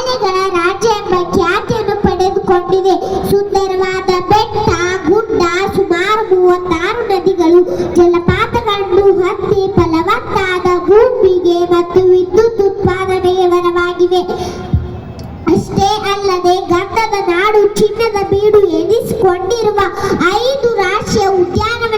ಮಲೆಗಳ ರಾಜ್ಯ ಎಂಬ ಖ್ಯಾತಿಯನ್ನು ಪಡೆದುಕೊಂಡಿದೆ. ಸುಂದರವಾದ ಬೆಟ್ಟ, ಗುಡ್ಡ, ಸುಮಾರು ಮೂವತ್ತಾರು ನದಿಗಳು, ಜಲಪಾತಗಳನ್ನು ಹತ್ತಿ ಫಲವತ್ತಾದ ಭೂಮಿಗೆ ಮತ್ತು ವಿದ್ಯುತ್ ಉತ್ಪಾದನೆಗೆ ವರವಾಗಿವೆ. ಅಷ್ಟೇ ಅಲ್ಲದೆ ಗಂಧದ ನಾಡು ಚಿನ್ನದ ಬೀಡು ಎನಿಸಿಕೊಂಡಿರುವ ಐದು ರಾಷ್ಟ್ರೀಯ ಉದ್ಯಾನವನಗಳನ್ನು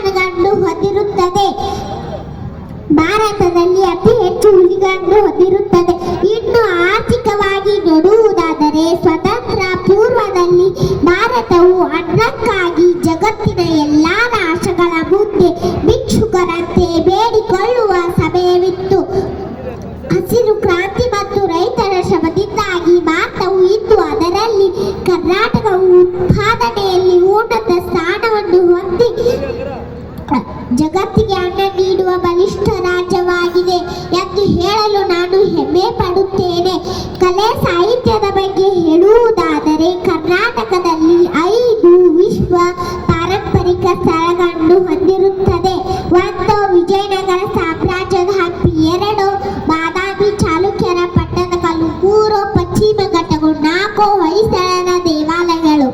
ನಾಲ್ಕು ಹೊಯ್ಸಳರ ದೇವಾಲಯಗಳು.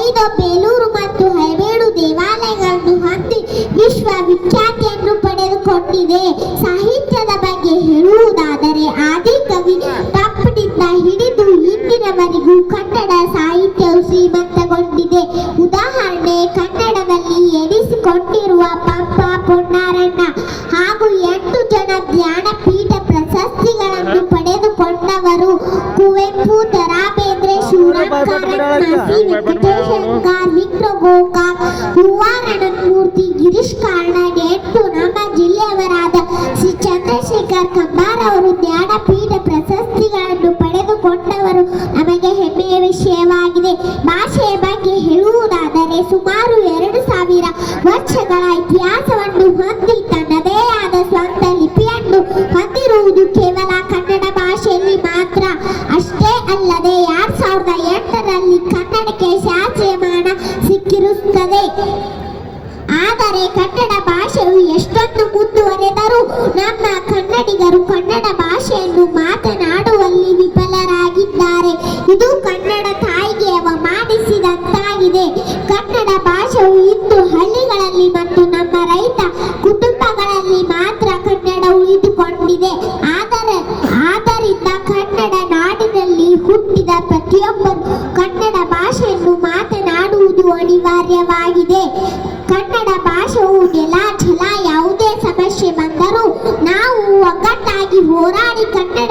ಐದು ಬೇಲೂರು ಮತ್ತು ಹೈಬೇಡು ದೇವಾಲಯಗಳನ್ನು ಹೊಂದಿ ವಿಶ್ವವಿಖ್ಯಾತಿಯನ್ನು ಪಡೆದುಕೊಂಡಿದೆ. ಸಾಹಿತ್ಯದ ಬಗ್ಗೆ ಹೇಳುವುದಾದರೆ ಆದಿಕವಿ ಟಪ್ಪನಿಂದ ಹಿಡಿದು ಇಂದಿನವರೆಗೂ ಕನ್ನಡ ಸಾಹಿತ್ಯವು ಶ್ರೀಮಂತಗೊಂಡಿದೆ. ಮೂರ್ತಿ ಗಿರೀಶ್ ಎಂಟು ನಮ್ಮ ಜಿಲ್ಲೆಯವರಾದ ಶ್ರೀ ಚಂದ್ರಶೇಖರ್ ಕಂಬಾರ್ ಅವರು ಜ್ಞಾನಪೀಠ ಅಲ್ಲದೆ ಎರಡ್ ಸಾವಿರದ ಎಂಟರಲ್ಲಿ ಕನ್ನಡಕ್ಕೆ ಶಾಸ್ತ್ರೀಯಮಾನ ಸಿಕ್ಕಿರುತ್ತದೆ. ಆದರೆ ಕನ್ನಡ ಭಾಷೆಯು ಎಷ್ಟೊಂದು ಮುಂದುವರೆದರೂ ನಮ್ಮ ಕನ್ನಡಿಗರು ಕನ್ನಡ ಅನಿವಾರ್ಯವಾಗಿದೆ. ಕನ್ನಡ ಭಾಷೆಯು ನೆಲ ಛಲ ಯಾವುದೇ ಸಮಸ್ಯೆ ಬಂದರೂ ನಾವು ಒಗ್ಗಟ್ಟಾಗಿ ಹೋರಾಡಿ ಕನ್ನಡ